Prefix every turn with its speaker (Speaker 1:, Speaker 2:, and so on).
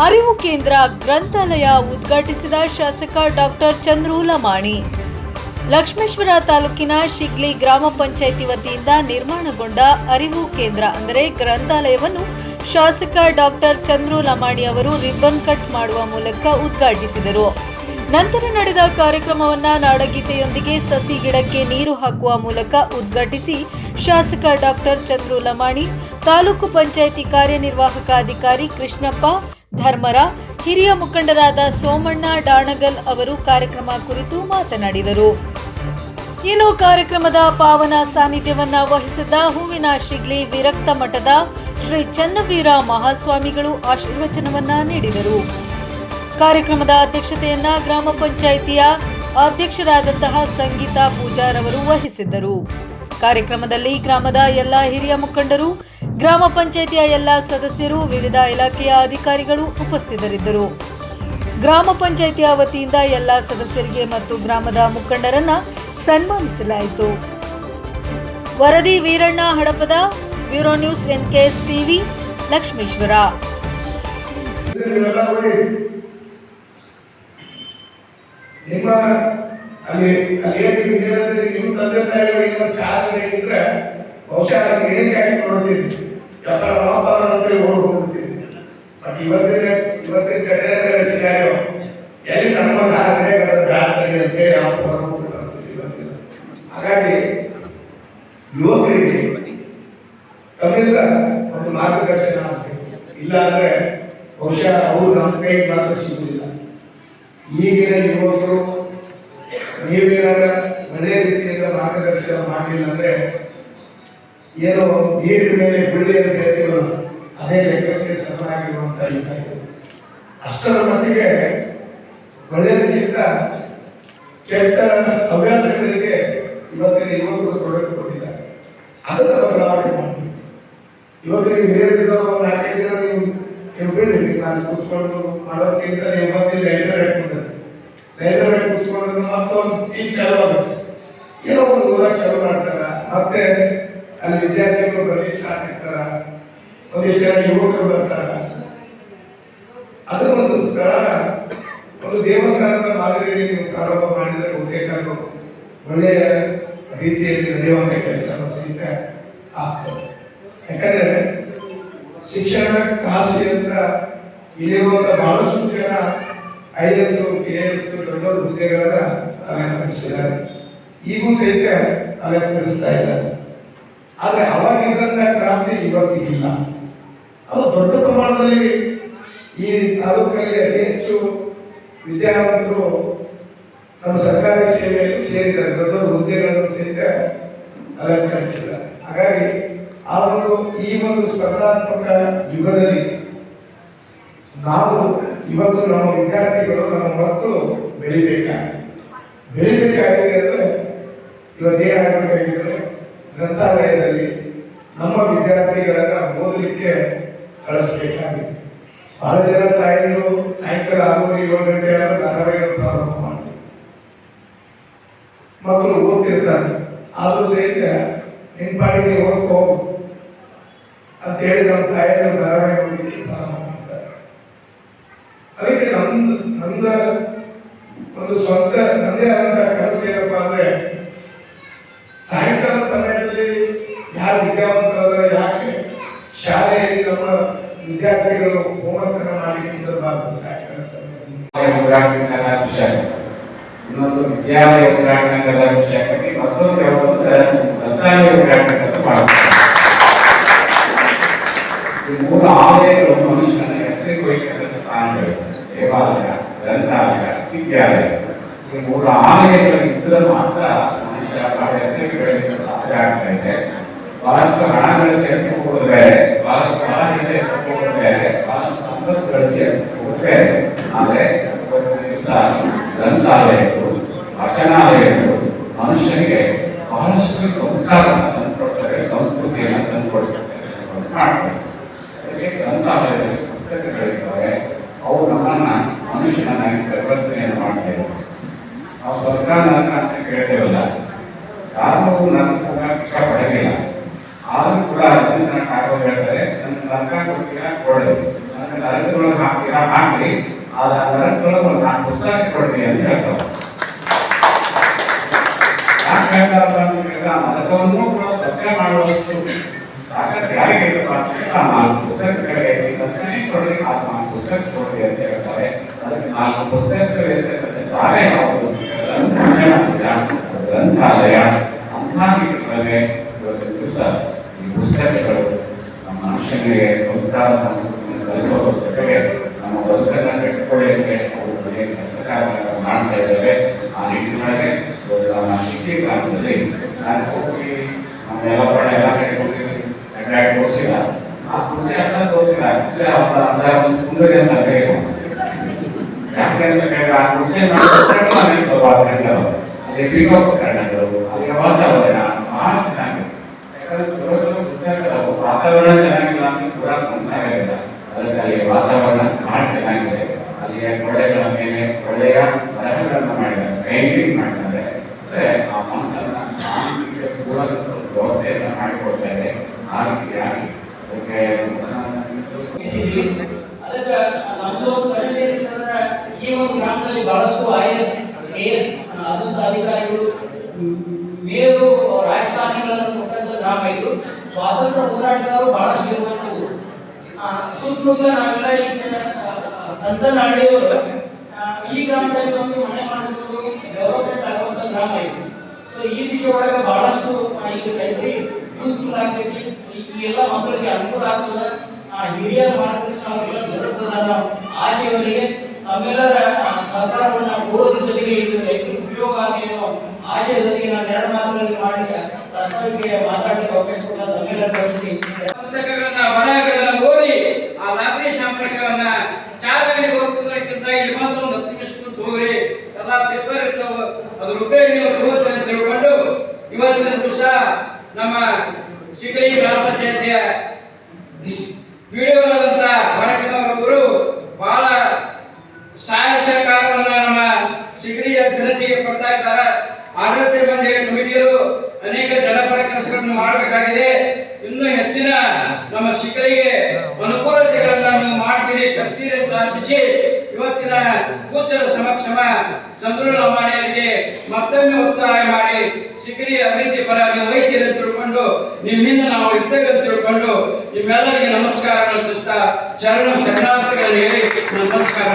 Speaker 1: ಅರಿವು ಕೇಂದ್ರ ಗ್ರಂಥಾಲಯ ಉದ್ಘಾಟಿಸಿದ ಶಾಸಕ ಡಾಕ್ಟರ್ ಚಂದ್ರು ಲಮಾಣಿ ಲಕ್ಷ್ಮೇಶ್ವರ ತಾಲೂಕಿನ ಶಿಗ್ಲಿ ಗ್ರಾಮ ಪಂಚಾಯಿತಿ ವತಿಯಿಂದ ನಿರ್ಮಾಣಗೊಂಡ ಅರಿವು ಕೇಂದ್ರ ಅಂದರೆ ಗ್ರಂಥಾಲಯವನ್ನು ಶಾಸಕ ಡಾಕ್ಟರ್ ಚಂದ್ರು ಲಮಾಣಿ ಅವರು ರಿಬ್ಬನ್ ಕಟ್ ಮಾಡುವ ಮೂಲಕ ಉದ್ಘಾಟಿಸಿದರು. ನಂತರ ನಡೆದ ಕಾರ್ಯಕ್ರಮವನ್ನ ನಾಡಗೀತೆಯೊಂದಿಗೆ ಸಸಿ ಗಿಡಕ್ಕೆ ನೀರು ಹಾಕುವ ಮೂಲಕ ಉದ್ಘಾಟಿಸಿ ಶಾಸಕ ಡಾಕ್ಟರ್ ಚಂದ್ರು ಲಮಾಣಿ ತಾಲೂಕು ಪಂಚಾಯಿತಿ ಕಾರ್ಯನಿರ್ವಾಹಕ ಅಧಿಕಾರಿ ಕೃಷ್ಣಪ್ಪ ಧರ್ಮರ ಹಿರಿಯ ಮುಖಂಡರಾದ ಸೋಮಣ್ಣ ಡಾಣಗಲ್ ಅವರು ಕಾರ್ಯಕ್ರಮ ಕುರಿತು ಮಾತನಾಡಿದರು. ಇನ್ನು ಕಾರ್ಯಕ್ರಮದ ಪಾವನ ಸಾನ್ನಿಧ್ಯವನ್ನ ವಹಿಸಿದ್ದ ಹೂವಿನ ಶಿಗ್ಲಿ ವಿರಕ್ತ ಮಠದ ಶ್ರೀ ಚನ್ನವೀರ ಮಹಾಸ್ವಾಮಿಗಳು ಆಶೀರ್ವಚನವನ್ನ ನೀಡಿದರು. ಕಾರ್ಯಕ್ರಮದ ಅಧ್ಯಕ್ಷತೆಯನ್ನ ಗ್ರಾಮ ಪಂಚಾಯಿತಿಯ ಅಧ್ಯಕ್ಷರಾದಂತಹ ಸಂಗೀತಾ ಪೂಜಾರವರು ವಹಿಸಿದ್ದರು. ಕಾರ್ಯಕ್ರಮದಲ್ಲಿ ಗ್ರಾಮದ ಎಲ್ಲ ಹಿರಿಯ ಮುಖಂಡರು ಗ್ರಾಮ ಪಂಚಾಯಿತಿಯ ಎಲ್ಲ ಸದಸ್ಯರು, ವಿವಿಧ ಇಲಾಖೆಯ ಅಧಿಕಾರಿಗಳು ಉಪಸ್ಥಿತರಿದ್ದರು. ಗ್ರಾಮ ಪಂಚಾಯಿತಿಯ ವತಿಯಿಂದ ಎಲ್ಲ ಸದಸ್ಯರಿಗೆ ಮತ್ತು ಗ್ರಾಮದ ಮುಖಂಡರನ್ನ ಸನ್ಮಾನಿಸಲಾಯಿತು. ವರದಿ Veeranna Hadapada, bureau news NKS TV, Lakshmeshwar.
Speaker 2: ನಿಮ್ಮ ಅಲ್ಲಿ ಬಹುಶಃ ವ್ಯಾಪಾರ ವ್ಯಾಪಾರ ಅಂತ ಓಡ್ ಬಟ್ ಇವತ್ತಿನ ಇವತ್ತಿನ ಸಿನಾರಿಯೋ ಎಲ್ಲಿ ನಮ್ಮ ಸಾಧನೆ ಬ್ಯಾಡ್ತಾರೆ ಅಂತೇಳಿ ಯಾವ ಹೊರಗೋಗ್ಬಿಟ್ಟು ಪರಿಸ್ಥಿತಿ ಬಂದಿಲ್ಲ ಹಾಗಾಗಿ ಯುವಕರಿಗೆ ತಮ್ಮಿಂದ ಒಂದು ಮಾರ್ಗದರ್ಶನ ಇಲ್ಲ ಅಂದ್ರೆ ಬಹುಶಃ ಅವರು ನಮ್ಮ ಕೈಗೆ ಮಾತ್ರ ಸಿಗುವುದಿಲ್ಲ. ಈಗಿನ ಯುವಕರು ನೀವೇನಾರ ಒಳ್ಳೆಯ ರೀತಿಯಿಂದ ಮಾರ್ಗದರ್ಶನ ಮಾಡಲಿಲ್ಲ ಅಂದ್ರೆ ಏನೋ ನೀರಿನ ಮೇಲೆ ಗುಳ್ಳಿ ಅಂತ ಹೇಳ್ತೀವಲ್ಲ, ಅದೇ ಲೆಕ್ಕಕ್ಕೆ ಸಮನಾಗಿರುವಂತಹ ಯುಗ ಇದು ಅಷ್ಟರ ಮಟ್ಟಿಗೆ ಒಳ್ಳೆಯದಕ್ಕಿಂತ ಕೆಟ್ಟ ಹವ್ಯಾಸಗಳಿಗೆ ಇವತ್ತಿನ ಯುವಕರು ತೊಡಗಿ ಕೊಟ್ಟಿದ್ದಾರೆ. ಅದನ್ನು ಬದಲಾವಣೆ ಮಾಡಬೇಕು ಯುವಕರಿಗೆ ಹಿರಿಯರಿದ್ದ ಒಂದು ನಾಲ್ಕೈದು ದಿನ ನೀವು ನೀವು ಬಿಡಿ ನಾನು ಕೂತ್ಕೊಂಡು ಮಾಡೋದಕ್ಕಿಂತ ನೀವು ಬಂದು ಲೈಬ್ರರಿ ಇಟ್ಕೊಂಡ್ರೆ ಲೈಬ್ರರಿ ಕೂತ್ಕೊಂಡು ಮತ್ತೊಂದು ಈಗ ಚಾಲು ಆಗುತ್ತೆ. ಏನೋ ಒಂದು ಊರಾಗ ಚಾಲು ಮಾಡ್ತಾರ. ಮತ್ತೆ ಅಲ್ಲಿ ವಿದ್ಯಾರ್ಥಿಗಳು ಬರ್ಲಿಕ್ಕೆ ಸಾಕಿರ್ತಾರ ಒಂದಿಷ್ಟು ಜನ ಯುವಕರು ಬರ್ತಾರ. ಅದು ಒಂದು ಸ್ಥಳ, ಒಂದು ದೇವಸ್ಥಾನದ ಮಾದರಿಯಲ್ಲಿ ನೀವು ಪ್ರಾರಂಭ ಮಾಡಿದರೆ ಬಹುತೇಕ ಒಳ್ಳೆಯ ರೀತಿಯಲ್ಲಿ ನಡೆಯುವಂತ ಕೆಲಸ ಆಗ್ತದೆ. ಯಾಕಂದ್ರೆ ಶಿಕ್ಷಣ ಕಾಸಿ ಅಂತ ಇಲ್ಲಿರುವಂತ ಬಹಳಷ್ಟು ಜನ ಐ ಎಸ್ ಕೆ ಎಸ್ ದೊಡ್ಡ ಹುದ್ದೆಗಳನ್ನ ಅಲಂಕರಿಸಿದ್ದಾರೆ. ಈಗೂ ಸಹಿತ ಅಲಂಕರಿಸ್ತಾ ಇದ್ದಾರೆ. ಆದ್ರೆ ಅವಾಗಿದ್ದಂತ ಕ್ರಾಂತಿ ಇವತ್ತಿಗಿಲ್ಲ. ಅದು ದೊಡ್ಡ ಪ್ರಮಾಣದಲ್ಲಿ ಈ ತಾಲೂಕಲ್ಲಿ ಅತಿ ಹೆಚ್ಚು ವಿದ್ಯಾವಂತರು ನಮ್ಮ ಸರ್ಕಾರಿ ಸೇವೆಯಲ್ಲಿ ಸೇರಿದ್ದಾರೆ. ದೊಡ್ಡ ಹುದ್ದೆಗಳನ್ನು ಸಹಿತ ಅಲಂಕರಿಸಿದ್ದಾರೆ. ಹಾಗಾಗಿ ಆ ಒಂದು ಈ ಒಂದು ಸ್ಪರ್ಧಾತ್ಮಕ ಯುಗದಲ್ಲಿ ನಾವು ಇವತ್ತು ನಮ್ಮ ವಿದ್ಯಾರ್ಥಿಗಳು ನಮ್ಮ ಮಕ್ಕಳು ಬೆಳಿಬೇಕಾಗಿದೆ. ಬೆಳಿಬೇಕಾಗಿದೆ ಅಂದ್ರೆ ಇವತ್ತೇನಾಗಬೇಕಾಗಿದ್ರೆ ಗ್ರಂಥಾಲಯದಲ್ಲಿ ನಮ್ಮ ವಿದ್ಯಾರ್ಥಿಗಳನ್ನ ಓದಲಿಕ್ಕೆ ಕಳಿಸ್ಬೇಕಾಗಿದೆ. ಬಹಳ ಜನ ತಾಯಿಗಳು ಸಾಯಂಕಾಲ ಆರು ಏಳು ಗಂಟೆ ಆದ್ರೆ ಧಾರಾವಾಹಿ ಪ್ರಾರಂಭ ಮಾಡ್ತಾರೆ. ಮಕ್ಕಳು ಓದ್ತಿರ್ತಾರೆ. ಆದರೂ ಸಹಿತ ನಿನ್ ಪಾಡಿಗೆ ಓದ್ಕೋ ಅಂತ ಹೇಳಿ ನಮ್ಮ ತಾಯಿಯರು ಧಾರಾವಾಹಿ ಹೋಗಿ ಪ್ರಾರಂಭ ಮಾಡ್ತಾರೆ. ಅದಕ್ಕೆ ನಮ್ದು ನಮ್ದ ಒಂದು ಸ್ವಂತ ನನ್ನದೇ ಆದಂತಹ ಕನಸು ಏನಪ್ಪಾ ಅಂದ್ರೆ ಸಾಯಂಕಾಲ ಸಮಯದಲ್ಲಿ ಯಾರು ವಿದ್ಯಾವಂತರಾದ್ರೆ ಯಾಕೆ? ಶಾಲೆಯಲ್ಲಿ ನಮ್ಮ ವಿದ್ಯಾರ್ಥಿಗಳು ಹೋಮ್ವರ್ಕ್ ಮಾಡಿ ಕುಂದಿರಬಾರ್ದು ಸಾಯಂಕಾಲ ಸಮಯದಲ್ಲಿ.
Speaker 3: ಇನ್ನೊಂದು ವಿದ್ಯಾಲಯ ಉದ್ಘಾಟನೆ ವಿಷಯಕ್ಕೆ ಮತ್ತೊಂದು ಯಾವುದಂದ್ರೆ ಗ್ರಂಥಾಲಯ ಉದ್ಘಾಟನೆ ಅಂತ ಮಾಡ್ತಾರೆ ಈ ಮೂರು ಆಲಯಗಳು ಮನುಷ್ಯನ ಎತ್ತರಿಕೆ ವಹಿಸಿದ ಸ್ಥಾನಗಳು, ದೇವಾಲಯ, ಗ್ರಂಥಾಲಯ, ವಿದ್ಯಾಲಯ. ಈ ಮೂರು ಆಲಯಗಳು ಇದ್ದರೆ ಮಾತ್ರ ಮನುಷ್ಯ ಬಹಳ ಎತ್ತರಿಕೆ ಬೆಳೆಯಲಿಕ್ಕೆ ಸಾಧ್ಯ ಆಗ್ತಾ ಇದೆ ಬಹಳಷ್ಟು ಹಣಗಳು ಸೇರಿಸಿಕೊಳ್ಳೋದು ಬೇರೆ ಬಹಳಷ್ಟು ಹಣ ಇದೆ ಎತ್ತಿಕೊಳ್ಳೋದು ಬೇರೆ ಬಹಳಷ್ಟು ಸಂಪತ್ತು ಗಳಿಸಿ ಎತ್ತಿಕೊಳ್ಳೋದು ಬೇರೆ ಆದರೆ ಇವತ್ತಿನ ದಿವಸ ಗ್ರಂಥಾಲಯಗಳು ವಾಚನಾಲಯಗಳು ಮನುಷ್ಯನಿಗೆ ನರಕ ಹೋಗಕ್ಕೆ ಇಷ್ಟಪಡಲಿಲ್ಲ ಆದರೂ ಕೂಡ ಅರ್ಜುನ ಠಾಗೋರ್ ಹೇಳ್ತಾರೆ. ನನ್ನ ನರಕ ಕೊಡ್ತೀರಾ ಕೊಡಲಿ. ನನ್ನ ನರಕದೊಳಗೆ ಹಾಕ್ತೀರಾ? ಹಾಕಿ ಆ ನರಕದೊಳಗೆ ಒಂದು ನಾಲ್ಕು ಪುಸ್ತಕ ಕೊಡ್ರಿ ಅಂತ ಹೇಳ್ತಾರೆ. ಯಾಕೆ ಹೇಳ್ತಾರಪ್ಪ ಅಂತ ನರಕವನ್ನು ಕೂಡ ಸ್ವಚ್ಛ ಮಾಡುವಷ್ಟು ತಾಕತ್ತು ಯಾರಿಗೆ ಇರುತ್ತೋ ಅಷ್ಟೇ ಆ ನಾಲ್ಕು ಪುಸ್ತಕಗಳಿಗೆ ನಾಲ್ಕು ಪುಸ್ತಕ ಕೊಡ್ರಿ ಅಂತ ಹೇಳ್ತಾರೆ. ಅದಕ್ಕೆ ನಾಲ್ಕು ಪುಸ್ತಕಗಳಿರ್ತಕ್ಕಂಥ ಜಾಗ ಯಾವುದು ಅಂತ ಗ್ರಂಥಾಲಯ ಅಂಥಾದಿಗಳಲ್ಲಿ ಇವತ್ತಿನ ದಿವಸ ಈ ಪುಸ್ತಕಗಳು ನಮ್ಮ ಮನುಷ್ಯನಿಗೆ ಸಂಸ್ಕಾರ ಸಂಸ್ಕೃತಿಯನ್ನು ಕಲಿಸೋದ್ರ ಜೊತೆಗೆ ನಮ್ಮ ಬದುಕನ್ನು ಕಟ್ಟಿಕೊಳ್ಳಲಿಕ್ಕೆ ಅವು ಅನೇಕ ಸಹಕಾರಗಳನ್ನು ಮಾಡ್ತಾ ಇದ್ದಾವೆ ಆ ನಿಟ್ಟಿನೊಳಗೆ ಇವತ್ತು ನಮ್ಮ ಶಿಕ್ಷೆ ಗ್ರಾಮದಲ್ಲಿ ನಾನು ಹೋಗಿ ನಮ್ಮ ಎಲ್ಲ ಬಡ ಎಲ್ಲ ಕಡೆ ಹೋಗಿದ್ದೀನಿ ಅಡ್ಡಾಡಿ ತೋರಿಸಿಲ್ಲ ಆ ಮುಂಚೆ ಎಲ್ಲ ತೋರಿಸಿಲ್ಲ ಮುಂಚೆ ಅವರ ಅಂತ ಒಂದು ಕುಂದರಿ ಅಂತ ಬೇಕು ಯಾಕೆ ಅಂತ ಹೇಳಿದ್ರೆ ಆ ಮುಂಚೆ ನಾವು ಪುಸ್ತಕಗಳು ಅನೇಕ ಬರಬಾರ್ದು ಅಲ್ಲಿ ಪೀಠೋಪ ಕಾರಣಗಳು ಅಲ್ಲಿಯ ವಾತಾವರಣ ಬಹಳ ಚೆನ್ನಾಗಿದೆ ಯಾಕಂದ್ರೆ ಚಲೋ ಚಲೋ ಪುಸ್ತಕಗಳು ವಾತಾವರಣ ಚೆನ್ನಾಗಿಲ್ಲ ಕೂಡ ಮನಸ್ಸಾಗಿಲ್ಲ ಅದಕ್ಕೆ ಅಲ್ಲಿ ವಾತಾವರಣ ಬಹಳ ಚೆನ್ನಾಗಿದೆ ಅಲ್ಲಿಯ ಗೋಡೆಗಳ ಮೇಲೆ ಒಳ್ಳೆಯ ಮರಗಳನ್ನು ಮಾಡಿದ್ದಾರೆ ಪೇಂಟಿಂಗ್ ಮಾಡಿದ್ದಾರೆ ಅಂದ್ರೆ ಆ ಮನಸ್ಸನ್ನು ಶಾಂತಿಗೆ ಪೂರ ವ್ಯವಸ್ಥೆಯನ್ನು ಮಾಡಿಕೊಡ್ತಾರೆ ಆ ರೀತಿಯಾಗಿ ಅದಕ್ಕೆ
Speaker 4: ಈ ಒಂದು ಗ್ರಾಮದಲ್ಲಿ ಬಹಳಷ್ಟು ಐ ಎಸ್ ಕೆ ಎಸ್ ಅಧಿಕಾರಿಗಳು ಮೇರು ಗ್ರಾಮ ಇದು ಸ್ವಾತಂತ್ರ್ಯ ಹೋರಾಟಗಾರರು ಬಹಳಷ್ಟು ಇರುವಂತದ್ದು ಆ, ಸುತ್ತಮುತ್ತ ನಾವೆಲ್ಲ ಈಗ ಸಣ್ಣ ಸಣ್ಣ ಹಳ್ಳಿಯವರು ಈ ಗ್ರಾಮದಲ್ಲಿ ಒಂದು ಮನೆ ಮಾಡಿಕೊಂಡು ಡೆವಲಪ್ಮೆಂಟ್ ಆಗುವಂತ ಗ್ರಾಮ ಇದು. ಸೊ ಈ ವಿಷಯ ಒಳಗೆ ಬಹಳಷ್ಟು ಈಗ ರೈತರಿಗೆ ಯೂಸ್ಫುಲ್ ಆಗ್ತೈತಿ ಈ ಈ ಎಲ್ಲ ಮಕ್ಕಳಿಗೆ ಅನುಕೂಲ ಆಗ್ತದ. ಆ ಹಿರಿಯರ ಮಾರ್ಗದರ್ಶನ ಅವರೆಲ್ಲ ದೊರಕದ ಅನ್ನೋ ಆಶಯವರಿಗೆ ತಮ್ಮೆಲ್ಲರ ಸರ್ಕಾರವನ್ನು ಕೋರೋದ್ರ ಜೊತೆಗೆ ಇದು ಉಪಯೋಗ ಆಗಲಿ ಅನ್ನೋ ಆಶಯದೊಂದಿಗೆ ನಾನು ಎರಡು ಮಾತುಗಳಲ್ಲಿ ಮಾಡಿ ಪ್ರಸ್ತಾವಿಕೆ ಮಾತಾಡಲಿಕ್ಕೆ ಅವಕಾಶ ಗಮನಿಸಿ
Speaker 5: ಪುಸ್ತಕಗಳನ್ನ ಬರಹಗಳನ್ನ ಓದಿ ಆ ಲಾಭಿ ಸಂಪರ್ಕವನ್ನ ಚಾಲನೆಗೆ ಹೋಗೋದಕ್ಕಿಂತ ಇಲ್ಲಿ ಬಂದು ಮತ್ತೆ ಮಿಸ್ಕೊಂಡು ಹೋಗ್ರಿ. ಎಲ್ಲಾ ಪೇಪರ್ ಇರ್ತಾವ. ಅದ್ರ ಉಪಯೋಗ ನೀವು ಅಂತ ತಿಳ್ಕೊಂಡು ಇವತ್ತಿನ ದಿವಸ ನಮ್ಮ ಸಿಗಲಿ ಗ್ರಾಮ ಪಂಚಾಯತಿಯ ವಿಡಿಯೋದಂತ ಹೊರಕಿನವರು ಬಹಳ ಸಹಾಯ ಸಹಕಾರವನ್ನ ನಮ್ಮ ಸಿಗಡಿಯ ಜನತೆಗೆ ಕೊಡ್ತಾ ಇದ್ದಾರೆ. ಆಡಳಿತ ಮಂಡಳಿ ಕಮಿಟಿಯರು ಅನೇಕ ಜನಪರ ಕೆಲಸಗಳನ್ನು ಮಾಡಬೇಕಾಗಿದೆ. ಇನ್ನು ಹೆಚ್ಚಿನ ನಮ್ಮ ಶಿಖರಿಗೆ ಅನುಕೂಲತೆಗಳನ್ನ ನೀವು ಮಾಡ್ತೀರಿ, ತರ್ತೀರಿ ಅಂತ ಆಶಿಸಿ ಇವತ್ತಿನ ಪೂಜ್ಯರ ಸಮಕ್ಷಮ ಚಂದ್ರನ ಮಾಡಿಯರಿಗೆ ಮತ್ತೊಮ್ಮೆ ಒತ್ತಾಯ ಮಾಡಿ ಶಿಖರಿ ಅಭಿವೃದ್ಧಿ ಪರ ನೀವು ವೈದ್ಯರು ತಿಳ್ಕೊಂಡು, ನಿಮ್ಮಿಂದ ನಾವು ಇರ್ತೇವೆ ಅಂತ ತಿಳ್ಕೊಂಡು ನಿಮ್ಮೆಲ್ಲರಿಗೆ ನಮಸ್ಕಾರ ತಿಳಿಸ್ತಾ ಶರಣ ಶರಣಾರ್ಥಿಗಳನ್ನು ಹೇಳಿ ನಮಸ್ಕಾರ